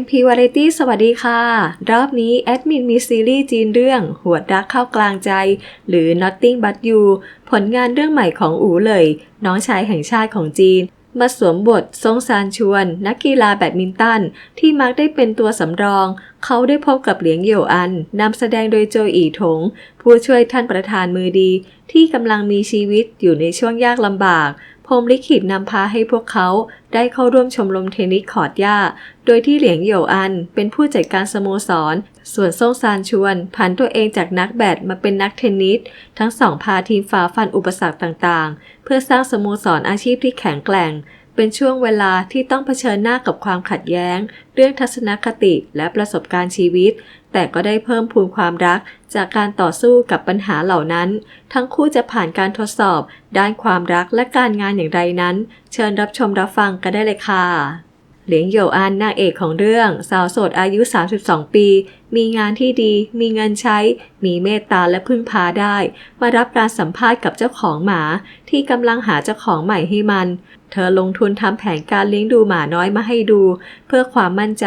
MP Variety สวัสดีค่ะ รอบนี้แอดมินมีซีรีส์จีนเรื่อง หัวรักเข้ากลางใจ หรือ Nothing But You ผลงานเรื่องใหม่ของอู่เลย น้องชายแห่งชาติของจีน มาสวมบทซงซานชวน นักกีฬาแบดมินตัน ที่มักได้เป็นตัวสำรอง เขาได้พบกับเหลียงเหยวอันนำแสดงโดยโจอีถง ผู้ช่วยท่านประธานมือดี ที่กำลังมีชีวิตอยู่ในช่วงยากลำบาก พรมลิขิตนำพาให้พวกเขาได้เข้าร่วมชมรมเทนนิสคอร์ดหญ้าโดยที่เหลียงเหยวอันเป็นผู้จัดการสโมสร ส่วนซ่งซานชวนผันตัวเองจากนักแบดมาเป็นนักเทนนิส ทั้งสองพาทีมฝ่าฟันอุปสรรคต่างๆ เพื่อสร้างสโมสรอาชีพที่แข็งแกร่ง เป็นช่วงเวลาที่ต้องเผชิญหน้ากับความขัดแย้ง เรื่องทัศนคติและประสบการณ์ชีวิต แต่ก็ได้เพิ่มพูนความรักจากการต่อสู้กับปัญหาเหล่านั้น ทั้งคู่จะผ่านการทดสอบ ด้านความรักและการงานอย่างไรนั้น เชิญรับชมรับฟังกันได้เลยค่ะเหลียงโยอันนางเอกของเรื่อง สาวโสดอายุ 32 ปี มีงานที่ดี มีเงินใช้ มีเมตตาและพึ่งพาได้ มารับการสัมภาษณ์กับเจ้าของหมาที่กำลังหาเจ้าของใหม่ให้มัน เธอลงทุนทำแผนการเลี้ยงดูหมาน้อยมาให้ดู เพื่อความมั่นใจ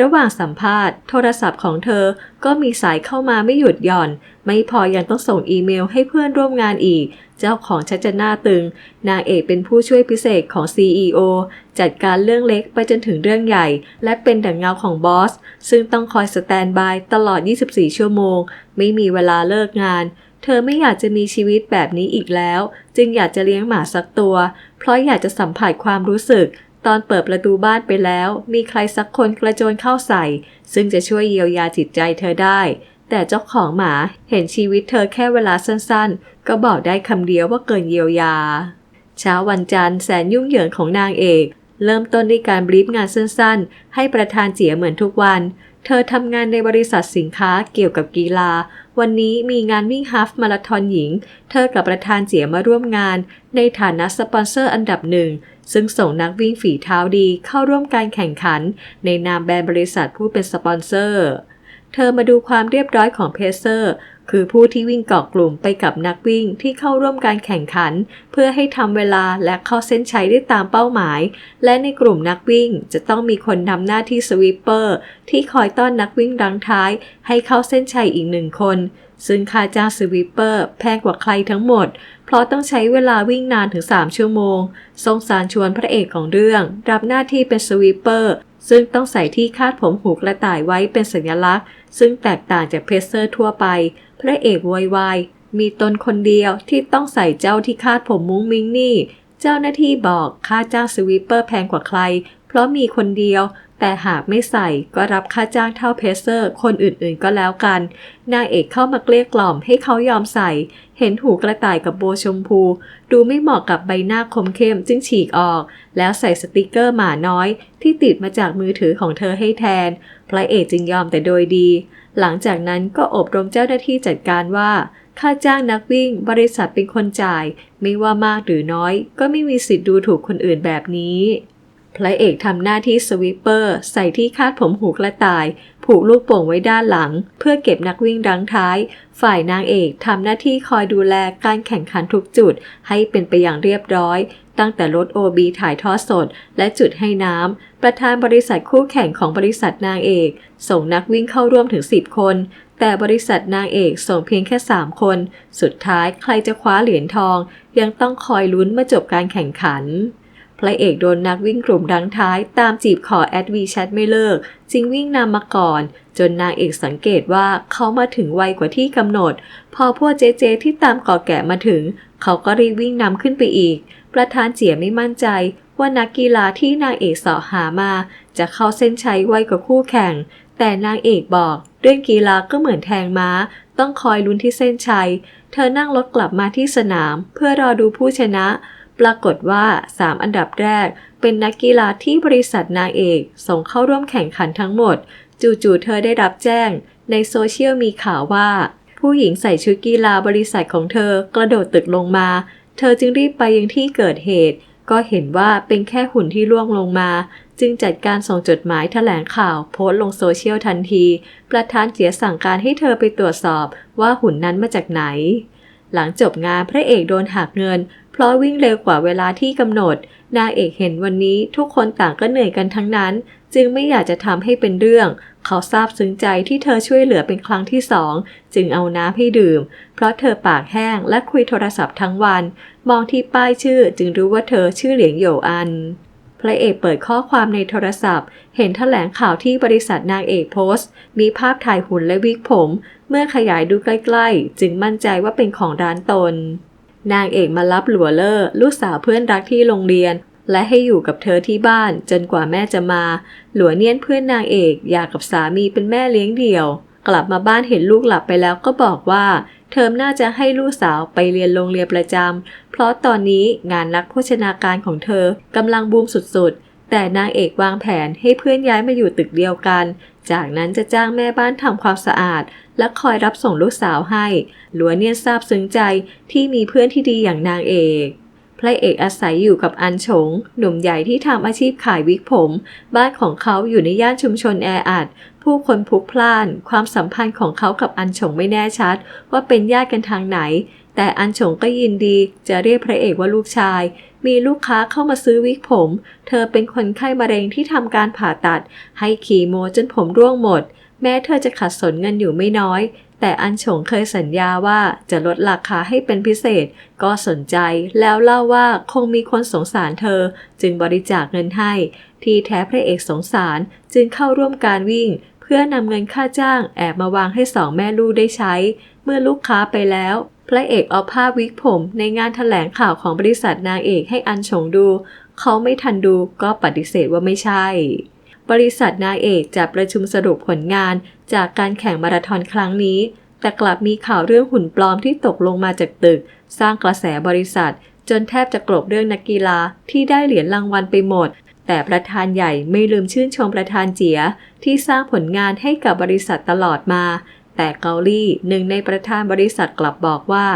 ระหว่างสัมภาษณ์ โทรศัพท์ของเธอก็มีสายเข้ามาไม่หยุดหย่อน ไม่พอยังต้องส่งอีเมลให้เพื่อนร่วมงานอีก เจ้าของชัดจะหน้าตึง นางเอกเป็นผู้ช่วยพิเศษของ CEO จัดการเรื่องเล็กไปจนถึงเรื่องใหญ่ และเป็นดั่งเงาของบอส ซึ่งต้องคอยสแตนบายตลอด 24 ชั่วโมง ไม่มีเวลาเลิกงาน เธอไม่อยากจะมีชีวิตแบบนี้อีกแล้ว จึงอยากจะเลี้ยงหมาสักตัว เพราะอยากจะสัมผัสความรู้สึก ตอนเปิดประตูบ้านไปแล้ว มีใครสักคนกระโจนเข้าใส่ ซึ่งจะช่วยเยียวยาจิตใจเธอได้ แต่เจ้าของหมาเห็นชีวิตเธอแค่เวลาสั้นๆ ก็บอกได้คำเดียวว่าเกินเยียวยา เช้าวันจันทร์แสนยุ่งเหยิงของนางเอก เริ่มต้นด้วยการบรีฟงานสั้นๆ ให้ประธานเจียเหมือนทุกวัน เธอทำงานในบริษัทสินค้าเกี่ยวกับกีฬา วันนี้มีงานวิ่งฮาฟมาราธอนหญิง เธอกับประธานเจียมาร่วมงาน ในฐานะสปอนเซอร์อันดับหนึ่ง ซึ่งส่งนักวิ่งฝีเท้าดีเข้าร่วมการแข่งขัน ในนามแบรนด์บริษัทผู้เป็นสปอนเซอร์ เธอมาดูความเรียบร้อยของเพเซอร์ คือผู้ที่วิ่งเกาะกลุ่มไปกับนักวิ่งที่เข้าร่วมการแข่งขัน เพื่อให้ทำเวลาและเข้าเส้นชัยได้ตามเป้าหมาย และในกลุ่มนักวิ่งจะต้องมีคนนำหน้าที่สวีปเปอร์ที่คอยต้อนนักวิ่งรังท้าย ให้เข้าเส้นชัยอีกหนึ่งคน ซึ่งค่าจ้างสวีปเปอร์แพงกว่าใครทั้งหมด เพราะต้องใช้เวลาวิ่งนานถึง 3 ชั่วโมง ทรงสารชวนพระเอกของเรื่อง รับหน้าที่เป็นสวีปเปอร์ซึ่งต้องใส่ที่คาดผมหูกระต่ายไว้เป็นสัญลักษณ์ ซึ่งแตกต่างจากเพรสเซอร์ทั่วไป พระเอกวอยวายมีตนคนเดียวที่ต้องใส่เจ้าที่คาดผมมุ้งมิ้งนี่ เจ้าหน้าที่บอกค่าจ้างสวีปเปอร์แพงกว่าใคร เพราะมีคนเดียว แต่หากไม่ใส่ก็รับค่าจ้างเท่าเพสเซอร์ คนอื่นๆก็แล้วกัน นางเอกเข้ามาเกลี้ยกล่อมให้เขายอมใส่ เห็นหูกระต่ายกับโบชมพู ดูไม่เหมาะกับใบหน้าคมเข้มจึงฉีกออก แล้วใส่สติกเกอร์หมาน้อย ที่ติดมาจากมือถือของเธอให้แทน พระเอกจึงยอมแต่โดยดี หลังจากนั้นก็อบรมเจ้าหน้าที่จัดการว่า ค่าจ้างนักวิ่งบริษัทเป็นคนจ่าย ไม่ว่ามากหรือน้อย ก็ไม่มีสิทธิ์ดูถูกคนอื่นแบบนี้ พระเอกทำหน้าที่สวิปเปอร์ ใส่ที่คาดผมหูกระต่าย ผูกลูกโป่งไว้ด้านหลัง เพื่อเก็บนักวิ่งรังท้าย ฝ่ายนางเอกทำหน้าที่คอยดูแลการแข่งขันทุกจุด ให้เป็นไปอย่างเรียบร้อย ตั้งแต่รถ OB ถ่ายทอดสด และจุดให้น้ำ ประธานบริษัทคู่แข่งของบริษัทนางเอก ส่งนักวิ่งเข้าร่วมถึง 10 คน แต่บริษัทนางเอกส่งเพียงแค่ 3 คน สุดท้ายใครจะคว้าเหรียญทอง ยังต้องคอยลุ้นเมื่อจบการแข่งขัน พระเอกโดนนักวิ่งกลุ่มดังท้าย ตามจีบขอแอดวีแชทไม่เลิก จึงวิ่งนำมาก่อน จนนางเอกสังเกตว่าเขามาถึงไวกว่าที่กำหนด พอพวกเจเจที่ตามก่อแกะมาถึง เขาก็รีบวิ่งนำขึ้นไปอีก ประธานเจียไม่มั่นใจ ว่านักกีฬาที่นางเอกสาะหามา จะเข้าเส้นชัยไวกว่าคู่แข่ง แต่นางเอกบอก เรื่องกีฬาก็เหมือนแทงม้า ต้องคอยลุ้นที่เส้นชัย เธอนั่งรถกลับมาที่สนาม เพื่อรอดูผู้ชนะ ปรากฏว่า 3 อันดับแรก เป็นนักกีฬาที่บริษัทนางเอก ส่งเข้าร่วมแข่งขันทั้งหมด จู่ๆเธอได้รับแจ้ง ในโซเชียลมีข่าวว่า ผู้หญิงใส่ชุดกีฬาบริษัทของเธอกระโดดตึกลงมา เธอจึงรีบไปยังที่เกิดเหตุ ก็เห็นว่าเป็นแค่หุ่นที่ล่วงลงมา จึงจัดการส่งจดหมายแถลงข่าวโพสต์ลงโซเชียลทันที ประธานเจียสั่งการให้เธอไปตรวจสอบว่าหุ่นนั้นมาจากไหนหลังจบงานพระเอกโดนหักเงิน เพราะวิ่งเร็วกว่าเวลาที่กำหนด นางเอกเห็นวันนี้ทุกคนต่างก็เหนื่อยกันทั้งนั้น จึงไม่อยากจะทำให้เป็นเรื่อง เขาซาบซึ้งใจที่เธอช่วยเหลือเป็นครั้งที่สอง จึงเอาน้ำให้ดื่ม เพราะเธอปากแห้งและคุยโทรศัพท์ทั้งวัน มองที่ป้ายชื่อจึงรู้ว่าเธอชื่อเหลียงโยอันพระเอกเปิดข้อความในโทรศัพท์ เห็นแถลงข่าวที่บริษัทนางเอกโพสต์ มีภาพถ่ายหุ่นและวิกผม เมื่อขยายดูใกล้ ๆ จึงมั่นใจว่าเป็นของร้านตน นางเอกมารับหลัวเลอร์ลูกสาวเพื่อนรักที่โรงเรียน และให้อยู่กับเธอที่บ้านจนกว่าแม่จะมา หลัวเนียนเพื่อนนางเอกอยากกับสามีเป็นแม่เลี้ยงเดี่ยว กลับมาบ้านเห็นลูกหลับไปแล้วก็บอกว่าเทอมน่าจะให้ลูกสาวไปเรียนโรงเรียนประจำเพราะตอนนี้งานนักโภชนาการของเธอกำลังบูมสุดๆ แต่นางเอกวางแผนให้เพื่อนย้ายมาอยู่ตึกเดียวกัน จากนั้นจะจ้างแม่บ้านทำความสะอาดและคอยรับส่งลูกสาวให้ลัวเนียนซาบซึ้งใจที่มีเพื่อนที่ดีอย่างนางเอกพระเอกอาศัยอยู่กับอันฉง หนุ่มใหญ่ที่ทำอาชีพขายวิกผม บ้านของเขาอยู่ในย่านชุมชนแออัด ผู้คนพลุกพล่าน ความสัมพันธ์ของเขากับอันฉงไม่แน่ชัด ว่าเป็นญาติกันทางไหน แต่อันฉงก็ยินดีจะเรียกพระเอกว่าลูกชาย มีลูกค้าเข้ามาซื้อวิกผม เธอเป็นคนไข้มะเร็งที่ทำการผ่าตัด ให้คีโมจนผมร่วงหมด แม้เธอจะขัดสนเงินอยู่ไม่น้อย แต่อันฉงเคยสัญญาว่าจะลดราคาให้เป็นพิเศษ ก็สนใจแล้วเล่าว่าคงมีคนสงสารเธอ จึงบริจาคเงินให้ ที่แท้พระเอกสงสารจึงเข้าร่วมการวิ่ง เพื่อนำเงินค่าจ้างแอบมาวางให้สองแม่ลูกได้ใช้ เมื่อลูกค้าไปแล้วพระเอกเอาภาพวิกผมในงานถแถลงข่าวของบริษัทนางเอกให้อันฉงดู เขาไม่ทันดูก็ปฏิเสธว่าไม่ใช่ บริษัทนางเอกจะประชุมสรุปผลงานจากการแข่งมาราธอนครั้งนี้ แต่กลับมีข่าวเรื่องหุ่นปลอมที่ตกลงมาจากตึก สร้างกระแสบริษัท จนแทบจะกลบเรื่องนักกีฬาที่ได้เหรียญรางวัลไปหมด แต่ประธานใหญ่ไม่ลืมชื่นชมประธานเจีย ที่สร้างผลงานให้กับบริษัทตลอดมา แต่เกาลี่หนึ่งในประธานบริษัทกลับบอกว่า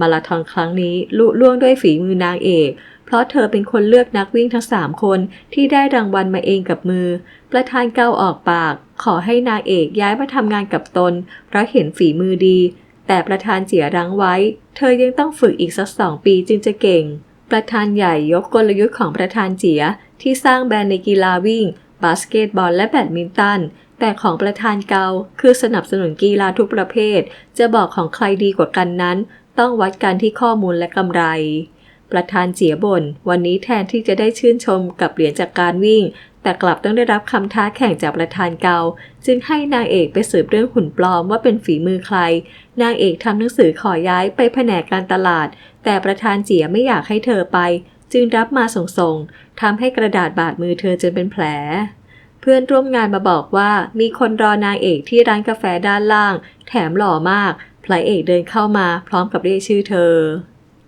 มาราธอนครั้งนี้ลุล่วงด้วยฝีมือนางเอก เพราะเธอเป็นคนเลือกนักวิ่งทั้ง3คนที่ได้รางวัลมาเองกับมือ ประธานเก้าออกปาก ขอให้นางเอกย้ายมาทำงานกับตน เพราะเห็นฝีมือดี แต่ประธานเจียรังไว้ เธอยังต้องฝึกอีกสักสองปีจึงจะเก่ง ประธานใหญ่ยกกลยุทธ์ของประธานเจียที่สร้างแบรนด์ในกีฬาวิ่ง บาสเกตบอล และแบดมินตันแต่ของประธานเกาคือสนับสนุนกีฬาทุกประเภท จะบอกของใครดีกว่ากันนั้น ต้องวัดกันที่ข้อมูลและกำไร ประธานเจียบน วันนี้แทนที่จะได้ชื่นชมกับเหรียญจากการวิ่ง แต่กลับต้องได้รับคำท้าแข่งจากประธานเกา จึงให้นางเอกไปสืบเรื่องหุ่นปลอมว่าเป็นฝีมือใคร นางเอกทำหนังสือขอย้ายไปแผนกการตลาด แต่ประธานเจียไม่อยากให้เธอไป จึงรับมาส่งๆทำให้กระดาษบาดมือเธอจนเป็นแผลเพื่อนร่วมงานมาบอกว่ามีคนรอนางเอกที่ร้านกาแฟด้านล่าง แถมหล่อมากพระเอกเดินเข้ามาพร้อมกับเรียกชื่อเธอ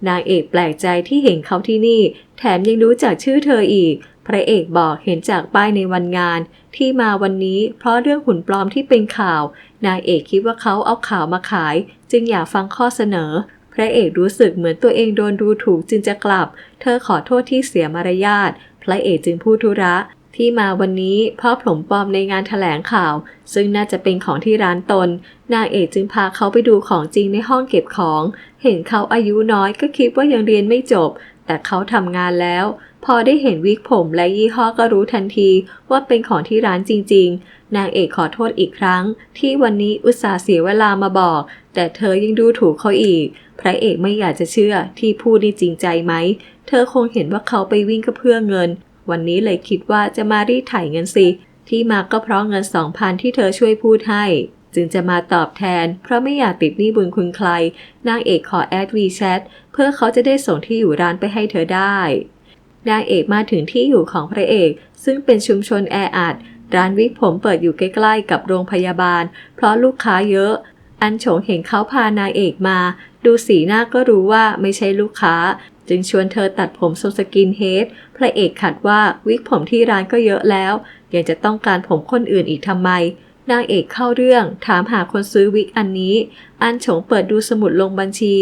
นางเอกแปลกใจที่เห็นเขาที่นี่ แถมยังรู้จักชื่อเธออีก พระเอกบอกเห็นจากป้ายในวันงาน ที่มาวันนี้เพราะเรื่องหุ่นปลอมที่เป็นข่าว นางเอกคิดว่าเขาเอาข่าวมาขาย จึงอยากฟังข้อเสนอ พระเอกรู้สึกเหมือนตัวเองโดนดูถูกจึงจะกลับ เธอขอโทษที่เสียมารยาท พระเอกจึงพูดธุระ ที่มาวันนี้เพราะผมปลอมในงานถแถลงข่าว ซึ่งน่าจะเป็นของที่ร้านตน นางเอกจึงพาเขาไปดูของจริงในห้องเก็บของ เห็นเขาอายุน้อยก็คิดว่ายังเรียนไม่จบ แต่เขาทำงานแล้ว พอได้เห็นวิกผมและยี่ห้อก็รู้ทันทีว่าเป็นของที่ร้านจริง ๆ นางเอกขอโทษอีกครั้ง ที่วันนี้อุตส่าห์เสียเวลามาบอก แต่เธอยังดูถูกเขาอีก พระเอกไม่อยากจะเชื่อที่พูดนี่จริงใจไหมเธอคงเห็นว่าเขาไปวิ่งก็เพื่อเงิน วันนี้เลยคิดว่าจะมารีดไถเงินสิ ที่มาก็เพราะเงินสองพันที่เธอช่วยพูดให้ จึงจะมาตอบแทน เพราะไม่อยากติดหนี้บุญคุณใคร นางเอกขอแอดวีแชทเพื่อเขาจะได้ส่งที่อยู่ร้านไปให้เธอได้ นางเอกมาถึงที่อยู่ของพระเอก ซึ่งเป็นชุมชนแออัดร้านวิกผมเปิดอยู่ใกล้ๆ กับโรงพยาบาล เพราะลูกค้าเยอะ อันโฉงเห็นเขาพานางเอกมา ดูสีหน้าก็รู้ว่าไม่ใช่ลูกค้า จึงชวนเธอตัดผมทรงสกินเฮด พระเอกขัดว่าวิกผมที่ร้านก็เยอะแล้ว ยังจะต้องการผมคนอื่นอีกทำไม นางเอกเข้าเรื่อง ถามหาคนซื้อวิกอันนี้ อันโฉงเปิดดูสมุดลงบัญชี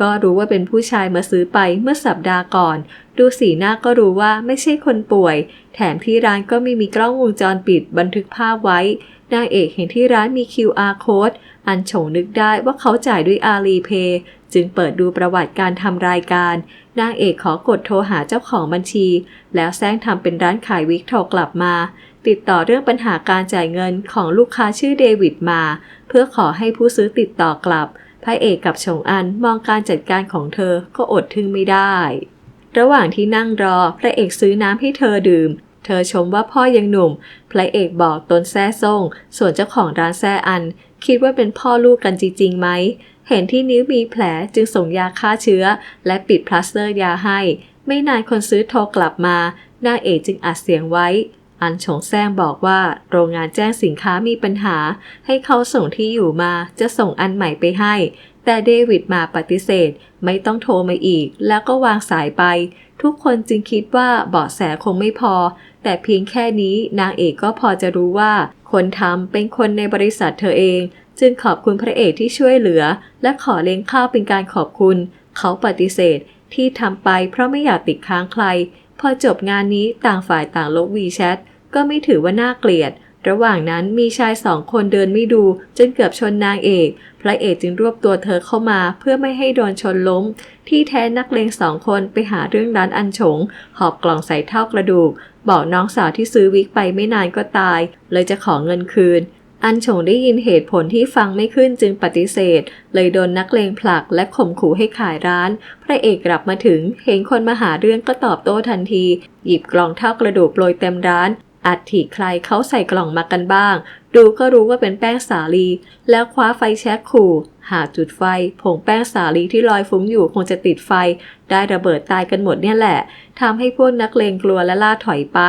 ก็รู้ว่าเป็นผู้ชายมาซื้อไปเมื่อสัปดาห์ก่อน ดูสีหน้าก็รู้ว่าไม่ใช่คนป่วย แถมที่ร้านก็ไม่มีกล้องวงจรปิดบันทึกภาพไว้ นางเอกเห็นที่ร้านมี QR code อันโฉงนึกได้ว่าเขาจ่ายด้วยอาลีเพย์จึงเปิดดูประวัติการทำรายการ นางเอกขอกดโทรหาเจ้าของบัญชี แล้วแซงทำเป็นร้านขายวิกโทรกลับมา ติดต่อเรื่องปัญหาการจ่ายเงินของลูกค้าชื่อเดวิดมา เพื่อขอให้ผู้ซื้อติดต่อกลับ พระเอกกับชงอันมองการจัดการของเธอก็อดทึ่งไม่ได้ ระหว่างที่นั่งรอ พระเอกซื้อน้ำให้เธอดื่ม เธอชมว่าพ่อยังหนุ่ม พระเอกบอกตนแซ่ซ่ง ส่วนเจ้าของร้านแซ่อัน คิดว่าเป็นพ่อลูกกันจริงๆไหม เห็นที่นิ้วมีแผลจึงส่งยาฆ่าเชื้อ และปิดพลาสเตอร์ยาให้ ไม่นานคนซื้อโทรกลับมานางเอกจึงอัดเสียงไว้ อันฉงแซงบอกว่าโรงงานแจ้งสินค้ามีปัญหา ให้เขาส่งที่อยู่มาจะส่งอันใหม่ไปให้ แต่เดวิดมาปฏิเสธ ไม่ต้องโทรมาอีก แล้วก็วางสายไป ทุกคนจึงคิดว่าเบาะแสคงไม่พอ แต่เพียงแค่นี้นางเอกก็พอจะรู้ว่า คนทำเป็นคนในบริษัทเธอเอง จึงขอบคุณพระเอกที่ช่วยเหลือ และขอเลี้ยงข้าวเป็นการขอบคุณ เขาปฏิเสธที่ทำไปเพราะไม่อยากติดค้างใคร พอจบงานนี้ต่างฝ่ายต่างลบวีแชทก็ไม่ถือว่าน่าเกลียด ระหว่างนั้นมีชายสองคนเดินไม่ดูจนเกือบชนนางเอก พระเอกจึงรวบตัวเธอเข้ามาเพื่อไม่ให้โดนชนล้ม ที่แท้นักเลงสองคนไปหาเรื่องร้านอันฉง หอบกล่องใส่เท่ากระดูก บอกน้องสาวที่ซื้อวิกไปไม่นานก็ตาย เลยจะขอเงินคืน อันฉงได้ยินเหตุผลที่ฟังไม่ขึ้นจึงปฏิเสธ เลยโดนนักเลงผลักและข่มขู่ให้ขายร้าน พระเอกกลับมาถึง เห็นคนมาหาเรื่องก็ตอบโต้ทันที หยิบกล่องเท่ากระดูกโปรยเต็มร้าน อัดถีใครเขาใส่กล่องมากันบ้าง ดูก็รู้ว่าเป็นแป้งสาลี แล้วคว้าไฟแช็กขู่ หากจุดไฟ ผงแป้งสาลีที่ลอยฟุ้งอยู่คงจะติดไฟ ได้ระเบิดตายกันหมดเนี่ยแหละทำให้พวกนักเลงกลัวและล่าถอยไป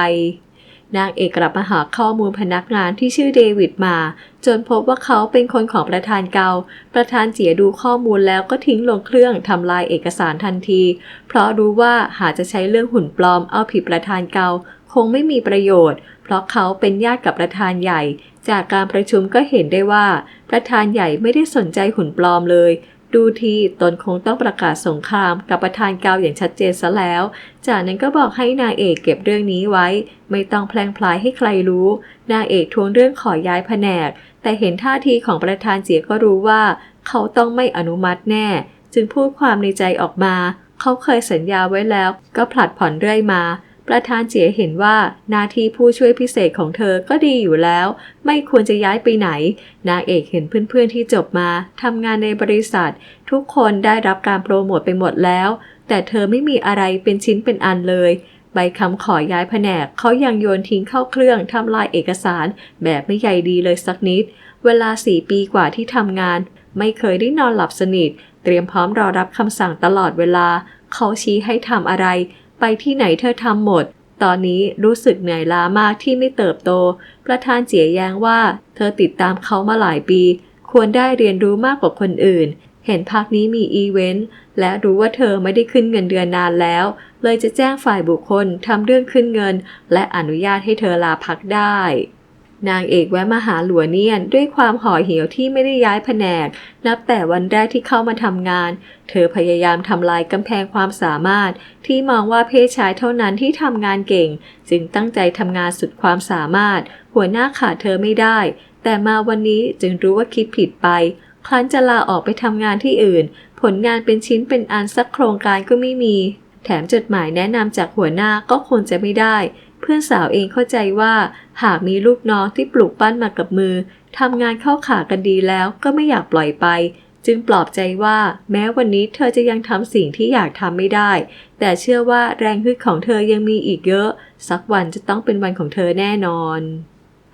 นางเอกกลับมาหาข้อมูลพนักงานที่ชื่อเดวิดมา จนพบว่าเขาเป็นคนของประธานเกา ประธานเจียดูข้อมูลแล้วก็ทิ้งลงเครื่องทำลายเอกสารทันที เพราะรู้ว่าหากจะใช้เรื่องหุ่นปลอมเอาผิดประธานเกา คงไม่มีประโยชน์ เพราะเขาเป็นญาติกับประธานใหญ่ จากการประชุมก็เห็นได้ว่า ประธานใหญ่ไม่ได้สนใจหุ่นปลอมเลย ดูทีตนคงต้องประกาศสงครามกับประธานเกาอย่างชัดเจนซะแล้ว จากนั้นก็บอกให้นางเอกเก็บเรื่องนี้ไว้ ไม่ต้องแพลงพลายให้ใครรู้ นางเอกทวงเรื่องขอย้ายแผนก แต่เห็นท่าทีของประธานเจียก็รู้ว่า เขาต้องไม่อนุมัติแน่ จึงพูดความในใจออกมา เขาเคยสัญญาไว้แล้ว ก็ผลัดผ่อนเรื่อยมา ประธานเจียเห็นว่าหน้าที่ผู้ช่วยพิเศษของเธอก็ดีอยู่แล้ว ไม่ควรจะย้ายไปไหน นางเอกเห็นเพื่อนๆที่จบมาทำงานในบริษัท ทุกคนได้รับการโปรโมทไปหมดแล้ว แต่เธอไม่มีอะไรเป็นชิ้นเป็นอันเลยใบคำขอย้ายแผนกเขายังโยนทิ้งเข้าเครื่องทำลายเอกสารแบบไม่ใยดีเลยสักนิด เวลาสี่ปีกว่าที่ทำงาน ไม่เคยได้นอนหลับสนิท เตรียมพร้อมรอรับคำสั่งตลอดเวลา เขาชี้ให้ทำอะไร ไปที่ไหนเธอทำหมด ตอนนี้รู้สึกเหนื่อยล้ามากที่ไม่เติบโต ประธานเจียแย้งว่า เธอติดตามเขามาหลายปี ควรได้เรียนรู้มากกว่าคนอื่น เห็นพักนี้มีอีเวนต์และรู้ว่าเธอไม่ได้ขึ้นเงินเดือนนานแล้ว เลยจะแจ้งฝ่ายบุคคลทำเรื่องขึ้นเงิน และอนุญาตให้เธอลาพักได้ นางเอกแวะมาหาหลัวเนียน ด้วยความห่อเหี่ยวที่ไม่ได้ย้ายแผนก นับแต่วันแรกที่เข้ามาทำงาน เธอพยายามทำลายกำแพงความสามารถ ที่มองว่าเพศชายเท่านั้นที่ทำงานเก่ง จึงตั้งใจทำงานสุดความสามารถ หัวหน้าขาดเธอไม่ได้ แต่มาวันนี้จึงรู้ว่าคิดผิดไป ครั้นจะลาออกไปทำงานที่อื่น ผลงานเป็นชิ้นเป็นอันสักโครงการก็ไม่มี แถมจดหมายแนะนำจากหัวหน้าก็คงจะไม่ได้ พื่อนสาวเองเข้าใจว่า หากมีลูกน้องที่ปลูกปั้นมากับมือทำงานเข้าขากันดีแล้วก็ไม่อยากปล่อยไป จึงปลอบใจว่าแม้วันนี้เธอจะยังทำสิ่งที่อยากทำไม่ได้ แต่เชื่อว่าแรงฮึดของเธอยังมีอีกเยอะ สักวันจะต้องเป็นวันของเธอแน่นอน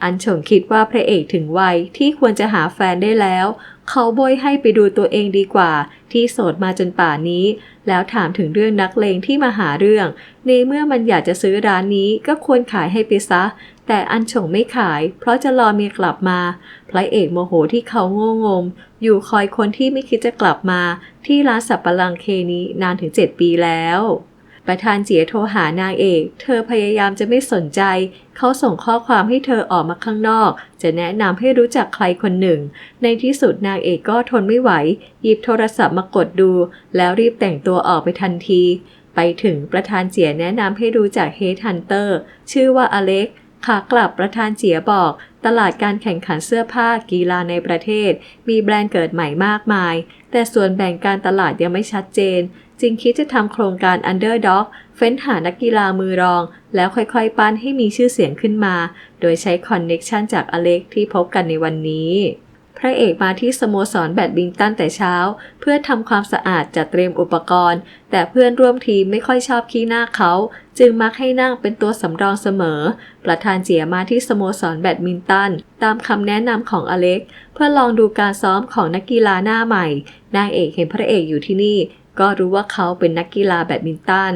อันฉงคิดว่าพระเอกถึงวัยที่ควรจะหาแฟนได้แล้ว เขาโบยให้ไปดูตัวเองดีกว่า ที่โสดมาจนป่านนี้ แล้วถามถึงเรื่องนักเลงที่มาหาเรื่อง ในเมื่อมันอยากจะซื้อร้านนี้ก็ควรขายให้ไปซะ แต่อันฉงไม่ขาย เพราะจะรอเมียกลับมา พระเอกโมโหที่เขาโง่งม อยู่คอยคนที่ไม่คิดจะกลับมา ที่ร้านสับปะรังเคนี้นานถึง 7 ปีแล้ว ประธานเจียโทรหานางเอก เธอพยายามจะไม่สนใจ เขาส่งข้อความให้เธอออกมาข้างนอก จะแนะนำให้รู้จักใครคนหนึ่ง ในที่สุดนางเอกก็ทนไม่ไหว หยิบโทรศัพท์มากดดู แล้วรีบแต่งตัวออกไปทันที ไปถึงประธานเจียแนะนำให้รู้จักเฮดฮันเตอร์ ชื่อว่าอเล็กขากลับประธานเจียบอก ตลาดการแข่งขันเสื้อผ้ากีฬาในประเทศ มีแบรนด์เกิดใหม่มากมาย แต่ส่วนแบ่งการตลาดยังไม่ชัดเจน จึงคิดจะทำโครงการ Underdog เฟ้นหานักกีฬามือรอง แล้วค่อยๆ ปั้นให้มีชื่อเสียงขึ้นมา โดยใช้คอนเน็กชันจากอเล็กที่พบกันในวันนี้พระเอกมาที่สโมสรแบดมินตันแต่เช้า เพื่อทำความสะอาดจัดเตรียมอุปกรณ์ แต่เพื่อนร่วมทีมไม่ค่อยชอบขี้หน้าเขา จึงมักให้นั่งเป็นตัวสำรองเสมอ ประธานเจียมาที่สโมสรแบดมินตัน ตามคำแนะนำของอเล็ก เพื่อลองดูการซ้อมของนักกีฬาหน้าใหม่นางเอกเห็นพระเอกอยู่ที่นี่ ก็รู้ว่าเขาเป็นนักกีฬาแบดมินตัน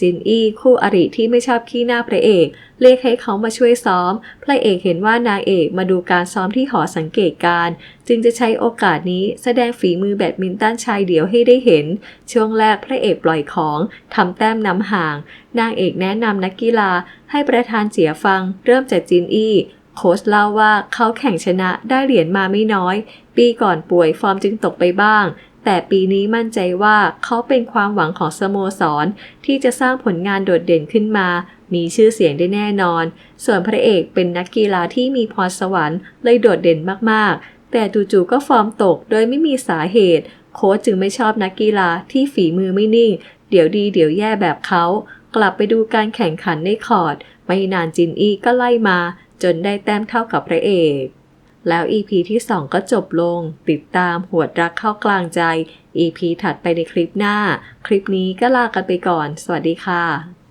จินอี้คู่อริที่ไม่ชอบขี้หน้าพระเอกเรียกให้เขามาช่วยซ้อม พระเอกเห็นว่านางเอกมาดูการซ้อมที่หอสังเกตการ จึงจะใช้โอกาสนี้แสดงฝีมือแบดมินตันชายเดี่ยวให้ได้เห็น ช่วงแรกพระเอกปล่อยของทำแต้มนำห่าง นางเอกแนะนำนักกีฬาให้ประธานเสียฟัง เริ่มจากจินอี้โค้ชเล่าว่าเขาแข่งชนะได้เหรียญมาไม่น้อย ปีก่อนป่วยฟอร์มจึงตกไปบ้าง แต่ปีนี้มั่นใจว่าเขาเป็นความหวังของสโมสร ที่จะสร้างผลงานโดดเด่นขึ้นมา มีชื่อเสียงได้แน่นอน ส่วนพระเอกเป็นนักกีฬาที่มีพรสวรรค์เลยโดดเด่นมากๆ แต่จู่ๆก็ฟอร์มตกโดยไม่มีสาเหตุ โค้ชจึงไม่ชอบนักกีฬาที่ฝีมือไม่นิ่ง เดี๋ยวดีเดี๋ยวแย่แบบเขา กลับไปดูการแข่งขันในคอร์ด ไม่นานจินอีก็ไล่มา จนได้แต้มเท่ากับพระเอก แล้ว EP ที่ 2 ก็จบลง ติดตามหวดรักเข้ากลางใจ EP ถัดไปในคลิปหน้า คลิปนี้ก็ลากันไปก่อน สวัสดีค่ะ